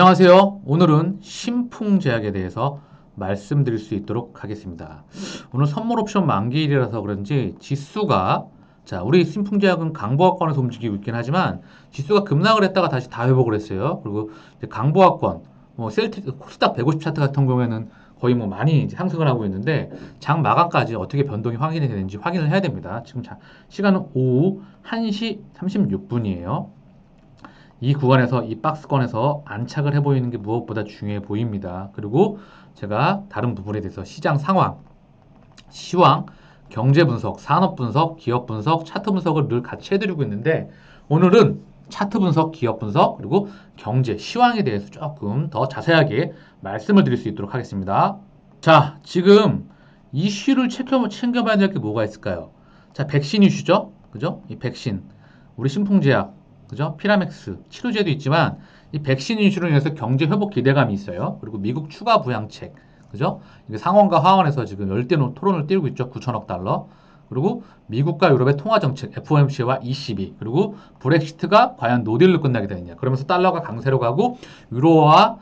안녕하세요. 오늘은 신풍 제약에 대해서 말씀드릴 수 있도록 하겠습니다. 오늘 선물 옵션 만기일이라서 그런지 지수가 자 우리 신풍 제약은 강보학권에서 움직이고 있긴 하지만 지수가 급락을 했다가 다시 다 회복을 했어요. 그리고 강보학권, 뭐 셀티, 코스닥 150 차트 같은 경우에는 거의 뭐 많이 상승을 하고 있는데 장 마감까지 어떻게 변동이 확인이 되는지 확인을 해야 됩니다. 지금 자, 시간은 오후 1시 36분이에요. 이 구간에서 이 박스권에서 안착을 해 보이는 게 무엇보다 중요해 보입니다. 그리고 제가 다른 부분에 대해서 시장 상황, 시황, 경제 분석, 산업 분석, 기업 분석, 차트 분석을 늘 같이 해드리고 있는데 오늘은 차트 분석, 기업 분석, 그리고 경제, 시황에 대해서 조금 더 자세하게 말씀을 드릴 수 있도록 하겠습니다. 자, 지금 이슈를 챙겨, 챙겨봐야 될 게 뭐가 있을까요? 자, 백신 이슈죠? 그죠? 이 백신. 우리 신풍제약, 그죠? 피라맥스, 치료제도 있지만 이 백신 이슈로 인해서 경제 회복 기대감이 있어요. 그리고 미국 추가 부양책, 그죠? 이게 상원과 하원에서 지금 열대 토론을 띄우고 있죠. 9천억 달러. 그리고 미국과 유럽의 통화 정책 FOMC와 ECB 그리고 브렉시트가 과연 노딜로 끝나게 되느냐. 그러면서 달러가 강세로 가고 유로와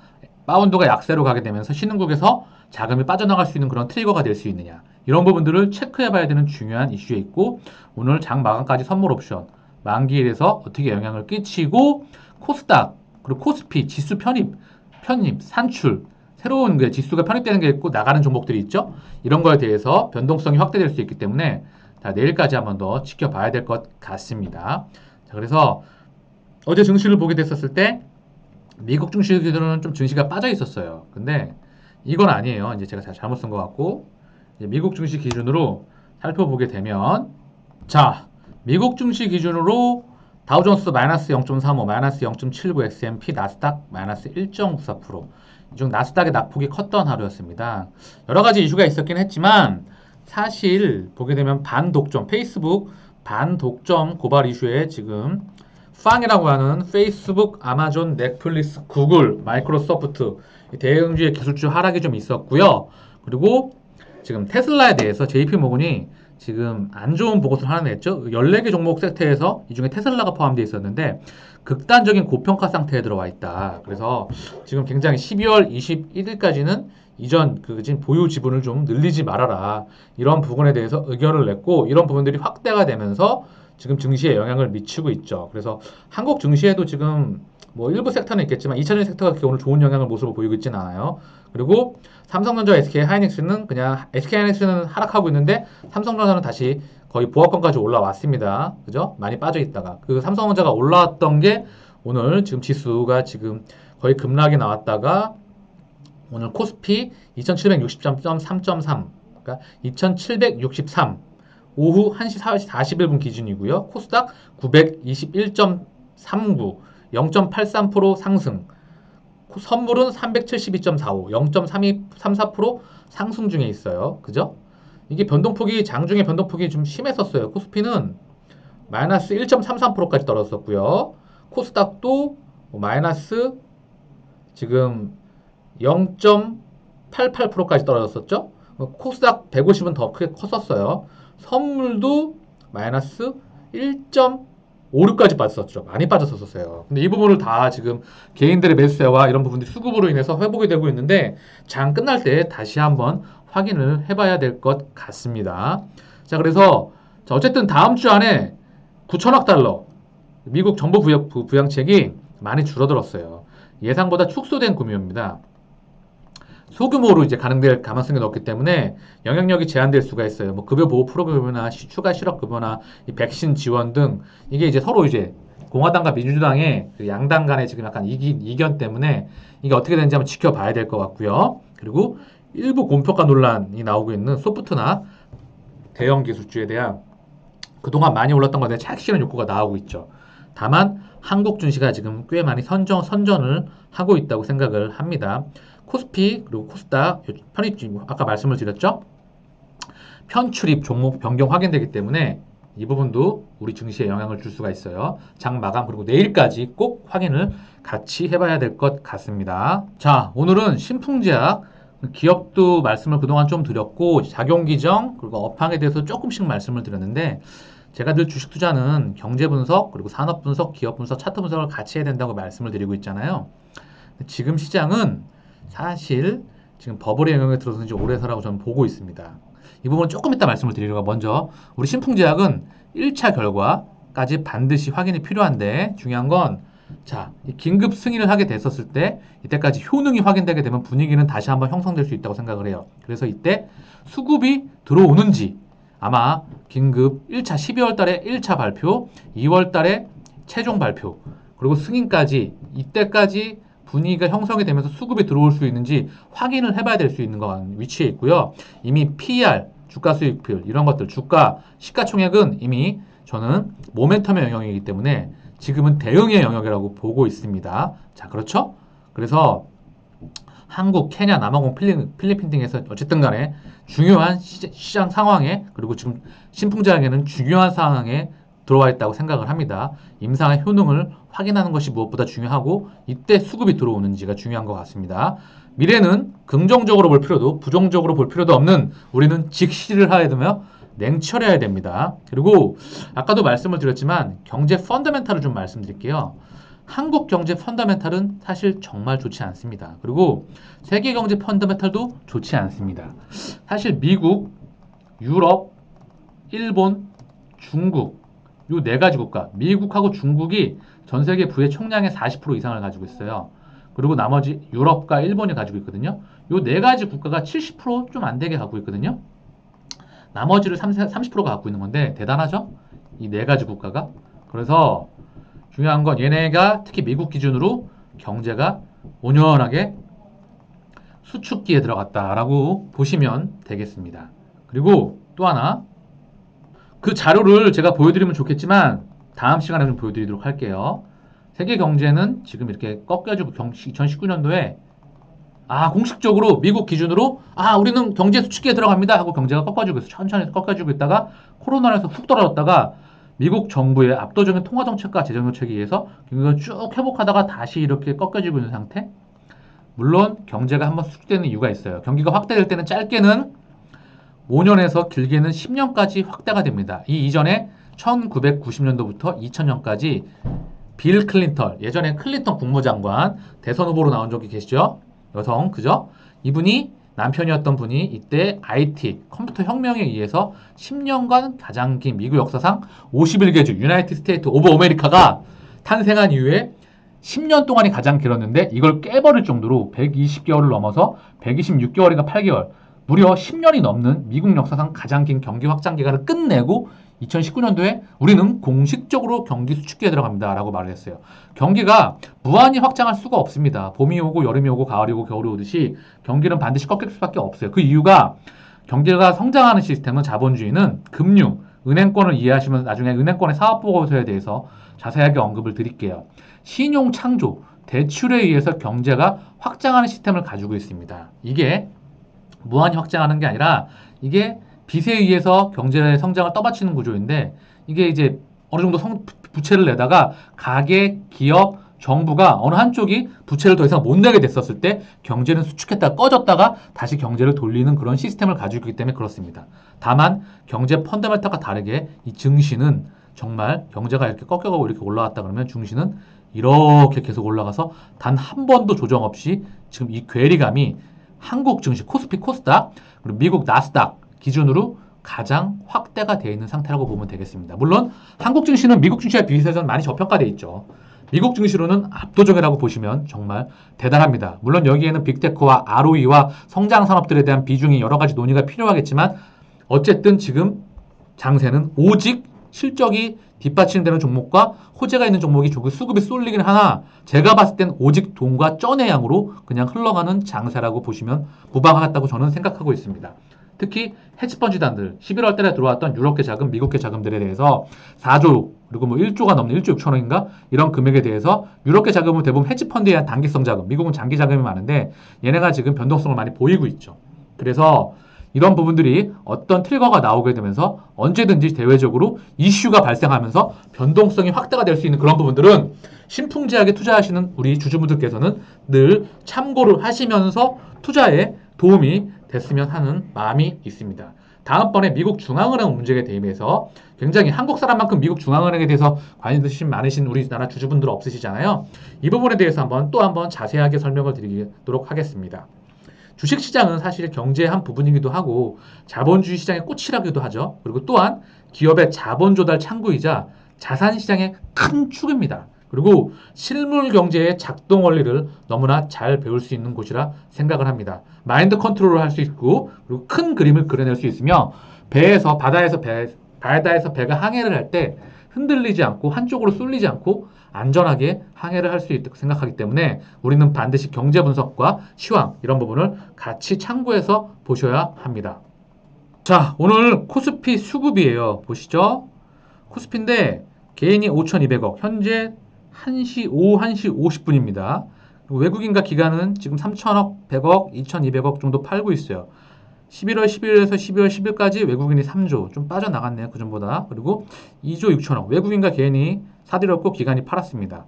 파운드가 약세로 가게 되면서 신흥국에서 자금이 빠져나갈 수 있는 그런 트리거가 될 수 있느냐. 이런 부분들을 체크해 봐야 되는 중요한 이슈에 있고 오늘 장 마감까지 선물 옵션 만기일에서 어떻게 영향을 끼치고 코스닥 그리고 코스피 지수 편입 편입 산출 새로운 그 지수가 편입되는 게 있고 나가는 종목들이 있죠. 이런 거에 대해서 변동성이 확대될 수 있기 때문에 자, 내일까지 한번 더 지켜봐야 될 것 같습니다. 자, 그래서 어제 증시를 보게 됐었을 때 미국 증시들은 좀 증시가 빠져 있었어요. 근데 이건 아니에요. 이제 제가 잘못 쓴 것 같고 미국 증시 기준으로 살펴보게 되면 자 미국 증시 기준으로 다우존스 마이너스 0.35, 마이너스 0.79, S&P, 나스닥 마이너스 1.94%. 이중 나스닥의 낙폭이 컸던 하루였습니다. 여러 가지 이슈가 있었긴 했지만 사실 보게 되면 반독점, 페이스북 반독점 고발 이슈에 지금 팡이라고 하는 페이스북, 아마존, 넷플릭스, 구글, 마이크로소프트 대응주의 기술주 하락이 좀 있었고요. 그리고 지금 테슬라에 대해서 JP 모건이 지금 안 좋은 보고서를 하나 냈죠. 14개 종목 세트에서 이 중에 테슬라가 포함되어 있었는데 극단적인 고평가 상태에 들어와 있다. 그래서 지금 굉장히 12월 21일까지는 이전 그 보유 지분을 좀 늘리지 말아라. 이런 부분에 대해서 의견을 냈고 이런 부분들이 확대가 되면서 지금 증시에 영향을 미치고 있죠. 그래서 한국 증시에도 지금 뭐 일부 섹터는 있겠지만 2차전지 섹터가 그렇게 오늘 좋은 영향을 모습을 보이고 있지는 않아요. 그리고 삼성전자, SK 하이닉스는 그냥 SK 하이닉스는 하락하고 있는데 삼성전자는 다시 거의 보합권까지 올라왔습니다. 그죠? 많이 빠져 있다가 그 삼성전자가 올라왔던 게 오늘 지금 지수가 지금 거의 급락이 나왔다가 오늘 코스피 2760.3.3 그러니까 2763 오후 1시 41분 기준이고요. 코스닥 921.39 0.83% 상승. 선물은 372.45, 0.3234% 상승 중에 있어요. 그죠? 이게 변동폭이 장중에 변동폭이 좀 심했었어요. 코스피는 마이너스 1.33%까지 떨어졌었고요. 코스닥도 마이너스 지금 0.88%까지 떨어졌었죠. 코스닥 150은 더 크게 컸었어요. 선물도 마이너스 1. 5류까지 빠졌었죠. 많이 빠졌었어요. 근데 이 부분을 다 지금 개인들의 매수세와 이런 부분들이 수급으로 인해서 회복이 되고 있는데 장 끝날 때 다시 한번 확인을 해봐야 될 것 같습니다. 자, 그래서 자, 어쨌든 다음 주 안에 9천억 달러 미국 정부 부양, 부양책이 많이 줄어들었어요. 예상보다 축소된 구매입니다. 소규모로 이제 가능될 가능성이 높기 때문에 영향력이 제한될 수가 있어요. 뭐 급여 보호 프로그램이나 추가 실업 급여나 이 백신 지원 등 이게 이제 서로 이제 공화당과 민주당의 그 양당 간의 지금 약간 이기, 이견 때문에 이게 어떻게 되는지 한번 지켜봐야 될 것 같고요. 그리고 일부 공표가 논란이 나오고 있는 소프트나 대형 기술주에 대한 그동안 많이 올랐던 것에 착실한 욕구가 나오고 있죠. 다만 한국 증시가 지금 꽤 많이 선정, 선전을 하고 있다고 생각을 합니다. 코스피 그리고 코스닥 편입 아까 말씀을 드렸죠. 편출입 종목 변경 확인되기 때문에 이 부분도 우리 증시에 영향을 줄 수가 있어요. 장 마감 그리고 내일까지 꼭 확인을 같이 해봐야 될 것 같습니다. 자 오늘은 신풍제약 기업도 말씀을 그동안 좀 드렸고 작용기정 그리고 업황에 대해서 조금씩 말씀을 드렸는데 제가 늘 주식 투자는 경제 분석 그리고 산업 분석 기업 분석 차트 분석을 같이 해야 된다고 말씀을 드리고 있잖아요. 지금 시장은 사실 지금 버블의 영향에 들어서는지 오래서라고 저는 보고 있습니다. 이 부분 조금 이따 말씀을 드리려고 먼저 우리 신풍제약은 1차 결과까지 반드시 확인이 필요한데 중요한 건 자, 이 긴급 승인을 하게 됐었을 때 이때까지 효능이 확인되게 되면 분위기는 다시 한번 형성될 수 있다고 생각을 해요. 그래서 이때 수급이 들어오는지 아마 긴급 1차 12월 달에 1차 발표, 2월 달에 최종 발표, 그리고 승인까지 이때까지 분위기가 형성이 되면서 수급이 들어올 수 있는지 확인을 해봐야 될 수 있는 것 위치에 있고요. 이미 PR, 주가 수익률 이런 것들, 주가 시가총액은 이미 저는 모멘텀의 영역이기 때문에 지금은 대응의 영역이라고 보고 있습니다. 자, 그렇죠? 그래서 한국, 케냐, 남아공, 필리, 필리핀 등에서 어쨌든 간에 중요한 시, 시장 상황에 그리고 지금 신풍제약에는 중요한 상황에 들어와 있다고 생각을 합니다. 임상의 효능을 확인하는 것이 무엇보다 중요하고 이때 수급이 들어오는지가 중요한 것 같습니다. 미래는 긍정적으로 볼 필요도 부정적으로 볼 필요도 없는 우리는 직시를 하야 되며 냉철해야 됩니다. 그리고 아까도 말씀을 드렸지만 경제 펀더멘탈을 좀 말씀드릴게요. 한국 경제 펀더멘탈은 사실 정말 좋지 않습니다. 그리고 세계 경제 펀더멘탈도 좋지 않습니다. 사실 미국, 유럽, 일본, 중국 요 네 가지 국가, 미국하고 중국이 전 세계 부의 총량의 40% 이상을 가지고 있어요. 그리고 나머지 유럽과 일본이 가지고 있거든요. 요 네 가지 국가가 70%좀 안 되게 갖고 있거든요. 나머지를 30, 30%가 갖고 있는 건데 대단하죠? 이 네 가지 국가가. 그래서 중요한 건 얘네가 특히 미국 기준으로 경제가 온연하게 수축기에 들어갔다라고 보시면 되겠습니다. 그리고 또 하나 그 자료를 제가 보여드리면 좋겠지만 다음 시간에 좀 보여드리도록 할게요. 세계 경제는 지금 이렇게 꺾여지고 2019년도에 아 공식적으로 미국 기준으로 아 우리는 경제 수축기에 들어갑니다 하고 경제가 꺾어지고 있어 천천히 꺾어지고 있다가 코로나에서 훅 떨어졌다가 미국 정부의 압도적인 통화 정책과 재정 정책에 의해서 경기가 쭉 회복하다가 다시 이렇게 꺾여지고 있는 상태. 물론 경제가 한번 수축되는 이유가 있어요. 경기가 확대될 때는 짧게는 5년에서 길게는 10년까지 확대가 됩니다. 이 이전에 1990년도부터 2000년까지 빌 클린턴, 예전에 클린턴 국무장관 대선 후보로 나온 적이 계시죠? 여성, 그죠? 이분이 남편이었던 분이 이때 IT 컴퓨터 혁명에 의해서 10년간 가장 긴 미국 역사상 51개 주 유나이티드 스테이트 오브 아메리카가 탄생한 이후에 10년 동안이 가장 길었는데 이걸 깨버릴 정도로 120개월을 넘어서 126개월인가 8개월 무려 10년이 넘는 미국 역사상 가장 긴 경기 확장 기간을 끝내고 2019년도에 우리는 공식적으로 경기 수축기에 들어갑니다. 라고 말을 했어요. 경기가 무한히 확장할 수가 없습니다. 봄이 오고 여름이 오고 가을이 오고 겨울이 오듯이 경기는 반드시 꺾일 수밖에 없어요. 그 이유가 경기가 성장하는 시스템은 자본주의는 금융, 은행권을 이해하시면 나중에 은행권의 사업보고서에 대해서 자세하게 언급을 드릴게요. 신용 창조, 대출에 의해서 경제가 확장하는 시스템을 가지고 있습니다. 이게 무한히 확장하는 게 아니라 이게 빚에 의해서 경제의 성장을 떠받치는 구조인데 이게 이제 어느 정도 성, 부채를 내다가 가계, 기업, 정부가 어느 한쪽이 부채를 더 이상 못 내게 됐었을 때 경제는 수축했다가 꺼졌다가 다시 경제를 돌리는 그런 시스템을 가지고 있기 때문에 그렇습니다. 다만 경제 펀더멘탈과 다르게 이 증시는 정말 경제가 이렇게 꺾여가고 이렇게 올라갔다 그러면 중시는 이렇게 계속 올라가서 단 한 번도 조정 없이 지금 이 괴리감이 한국 증시 코스피 코스닥 그리고 미국 나스닥 기준으로 가장 확대가 되어 있는 상태라고 보면 되겠습니다. 물론 한국 증시는 미국 증시와 비교해서는 많이 저평가되어 있죠. 미국 증시로는 압도적이라고 보시면 정말 대단합니다. 물론 여기에는 빅테크와 ROE와 성장 산업들에 대한 비중이 여러 가지 논의가 필요하겠지만 어쨌든 지금 장세는 오직 실적이 뒷받침되는 종목과 호재가 있는 종목이 조금 수급이 쏠리긴 하나 제가 봤을 땐 오직 돈과 쩐의 양으로 그냥 흘러가는 장세라고 보시면 무방하다고 저는 생각하고 있습니다. 특히 헤지펀지단들 11월 달에 들어왔던 유럽계 자금, 미국계 자금들에 대해서 4조 그리고 뭐 1조가 넘는 1조 6천 원인가 이런 금액에 대해서 유럽계 자금은 대부분 헤지펀드에 대한 단기성 자금, 미국은 장기 자금이 많은데 얘네가 지금 변동성을 많이 보이고 있죠. 그래서 이런 부분들이 어떤 트리거가 나오게 되면서 언제든지 대외적으로 이슈가 발생하면서 변동성이 확대가 될 수 있는 그런 부분들은 신풍제약에 투자하시는 우리 주주분들께서는 늘 참고를 하시면서 투자에 도움이 됐으면 하는 마음이 있습니다. 다음번에 미국 중앙은행 문제에 대비해서 굉장히 한국 사람만큼 미국 중앙은행에 대해서 관심 많으신 우리나라 주주분들 없으시잖아요. 이 부분에 대해서 한번 또 한번 자세하게 설명을 드리도록 하겠습니다. 주식시장은 사실 경제의 한 부분이기도 하고 자본주의 시장의 꽃이라기도 하죠. 그리고 또한 기업의 자본 조달 창구이자 자산 시장의 큰 축입니다. 그리고 실물 경제의 작동 원리를 너무나 잘 배울 수 있는 곳이라 생각을 합니다. 마인드 컨트롤을 할 수 있고 그리고 큰 그림을 그려낼 수 있으며 배에서 바다에서 배 바다에서 배가 항해를 할 때 흔들리지 않고 한쪽으로 쏠리지 않고 안전하게 항해를 할 수 있다고 생각하기 때문에 우리는 반드시 경제 분석과 시황 이런 부분을 같이 참고해서 보셔야 합니다. 자, 오늘 코스피 수급이에요. 보시죠. 코스피인데 개인이 5,200억, 현재 1시 오후 1시 50분입니다. 외국인과 기관은 지금 3천억, 100억, 2,200억 정도 팔고 있어요. 11월 11일에서 12월 10일까지 외국인이 3조 좀 빠져나갔네요. 그 전보다. 그리고 2조 6천억 외국인과 개인이 사들였고 기관이 팔았습니다.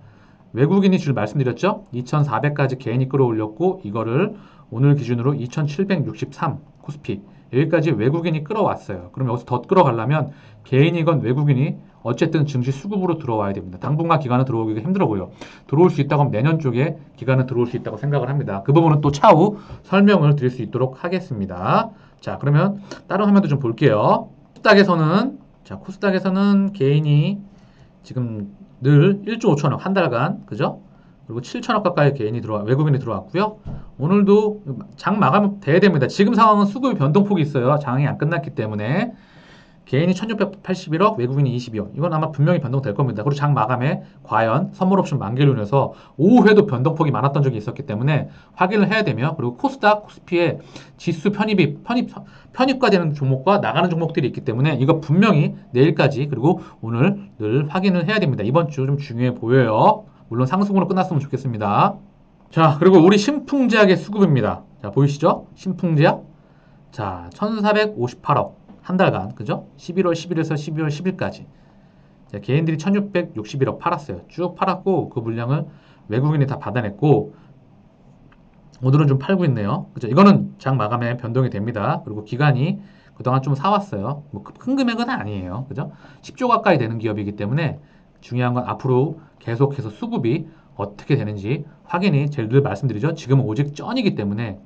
외국인이 줄 말씀드렸죠? 2,400까지 개인이 끌어올렸고 이거를 오늘 기준으로 2,763 코스피 여기까지 외국인이 끌어왔어요. 그럼 여기서 더 끌어가려면 개인이건 외국인이 어쨌든 증시 수급으로 들어와야 됩니다. 당분간 기간은 들어오기가 힘들어 보여. 들어올 수 있다고 하면 내년 쪽에 기간은 들어올 수 있다고 생각을 합니다. 그 부분은 또 차후 설명을 드릴 수 있도록 하겠습니다. 자, 그러면 다른 화면도 좀 볼게요. 코스닥에서는 자, 코스닥에서는 개인이 지금 늘 1조 5천억 한 달간 그죠? 그리고 7천억 가까이 개인이 들어와 외국인이 들어왔고요. 오늘도 장 마감 돼야 됩니다. 지금 상황은 수급이 변동폭이 있어요. 장이 안 끝났기 때문에 개인이 1681억, 외국인이 22억. 이건 아마 분명히 변동될 겁니다. 그리고 장 마감에 과연 선물 옵션 만기로 인해서 오후에도 변동폭이 많았던 적이 있었기 때문에 확인을 해야 되며 그리고 코스닥, 코스피의 지수 편입이 편입 편입과 되는 종목과 나가는 종목들이 있기 때문에 이거 분명히 내일까지 그리고 오늘 늘 확인을 해야 됩니다. 이번 주 좀 중요해 보여요. 물론 상승으로 끝났으면 좋겠습니다. 자, 그리고 우리 신풍제약의 수급입니다. 자, 보이시죠? 신풍제약. 자, 1458억. 한 달간, 그죠? 11월 10일에서 12월 10일까지. 자, 개인들이 1661억 팔았어요. 쭉 팔았고, 그 물량을 외국인이 다 받아냈고, 오늘은 좀 팔고 있네요. 그죠? 이거는 장 마감에 변동이 됩니다. 그리고 기간이 그동안 좀 사왔어요. 뭐 큰 금액은 아니에요. 그죠? 10조 가까이 되는 기업이기 때문에 중요한 건 앞으로 계속해서 수급이 어떻게 되는지 확인이 제일 늘 말씀드리죠. 지금은 오직 쩐이기 때문에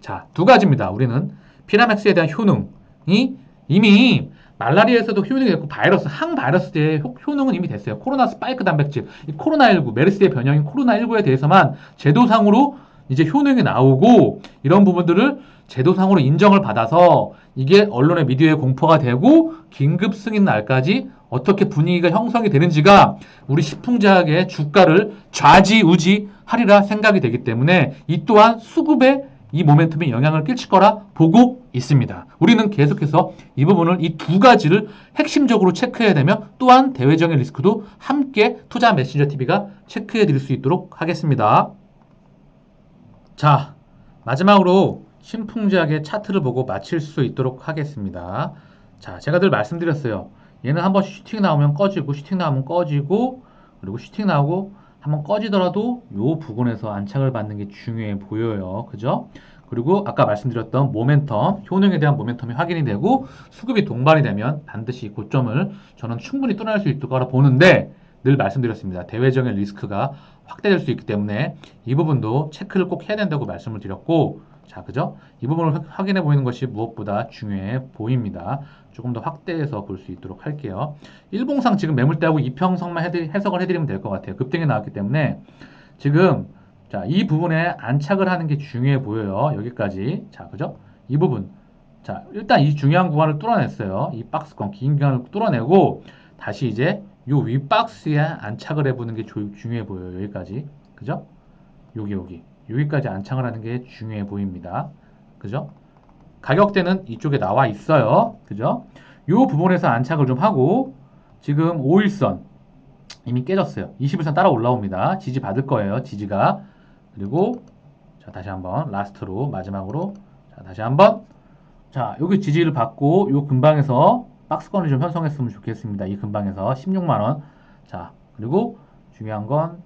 자, 두 가지입니다. 우리는 피라맥스에 대한 효능이 이미 말라리아에서도 효능이 됐고 바이러스 항바이러스의 효능은 이미 됐어요. 코로나 스파이크 단백질, 이 코로나19 메르스의 변형인 코로나19에 대해서만 제도상으로 이제 효능이 나오고 이런 부분들을 제도상으로 인정을 받아서 이게 언론의 미디어에 공포가 되고 긴급 승인 날까지 어떻게 분위기가 형성이 되는지가 우리 식품제약의 주가를 좌지우지 하리라 생각이 되기 때문에 이 또한 수급에 이 모멘텀이 영향을 끼칠 거라 보고 있습니다. 우리는 계속해서 이 부분을 이 두 가지를 핵심적으로 체크해야 되며 또한 대외적인 리스크도 함께 투자 메신저 TV가 체크해 드릴 수 있도록 하겠습니다. 자, 마지막으로 신풍제약의 차트를 보고 마칠 수 있도록 하겠습니다. 자, 제가 늘 말씀드렸어요. 얘는 한번 슈팅 나오면 꺼지고 슈팅 나오면 꺼지고 그리고 슈팅 나오고 한번 꺼지더라도 요 부분에서 안착을 받는 게 중요해 보여요. 그죠? 그리고 아까 말씀드렸던 모멘텀, 효능에 대한 모멘텀이 확인이 되고 수급이 동반이 되면 반드시 고점을 저는 충분히 뚫어낼 수 있을 거라 보는데 늘 말씀드렸습니다. 대외적인 리스크가 확대될 수 있기 때문에 이 부분도 체크를 꼭 해야 된다고 말씀을 드렸고 자, 그죠? 이 부분을 확인해 보이는 것이 무엇보다 중요해 보입니다. 조금 더 확대해서 볼 수 있도록 할게요. 일봉상 지금 매물대하고 해드리, 해석을 해드리면 될 것 같아요. 급등이 나왔기 때문에 지금 자, 이 부분에 안착을 하는 게 중요해 보여요. 여기까지. 자, 그죠? 이 부분. 자, 일단 이 중요한 구간을 뚫어냈어요. 이 박스권, 긴 구간을 뚫어내고 다시 이제 요 윗박스에 안착을 해보는 게 조, 중요해 보여요. 여기까지. 그죠? 여기, 여기. 여기까지 안착을 하는 게 중요해 보입니다. 그죠? 가격대는 이쪽에 나와 있어요. 그죠? 요 부분에서 안착을 좀 하고 지금 5일선 이미 깨졌어요. 21선 따라 올라옵니다. 지지 받을 거예요. 지지가. 그리고 자, 다시 한번 라스트로 마지막으로 자, 다시 한번 자, 여기 지지를 받고 요 근방에서 박스권을 좀 형성했으면 좋겠습니다. 이 근방에서 16만 원. 자, 그리고 중요한 건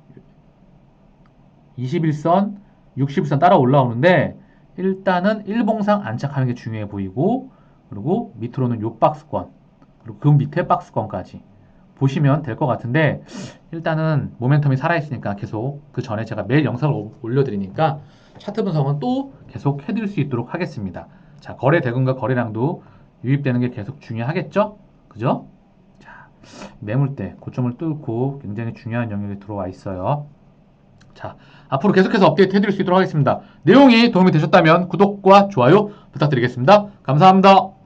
21선, 60일선 따라 올라오는데 일단은 일봉상 안착하는 게 중요해 보이고 그리고 밑으로는 요 박스권, 그리고 그 밑에 박스권까지 보시면 될 것 같은데 일단은 모멘텀이 살아있으니까 계속 그 전에 제가 매일 영상을 오- 올려드리니까 차트 분석은 또 계속 해드릴 수 있도록 하겠습니다. 자, 거래 대금과 거래량도 유입되는 게 계속 중요하겠죠? 그죠? 자, 매물대 고점을 뚫고 굉장히 중요한 영역에 들어와 있어요. 자, 앞으로 계속해서 업데이트 해드릴 수 있도록 하겠습니다. 내용이 도움이 되셨다면 구독과 좋아요 부탁드리겠습니다. 감사합니다.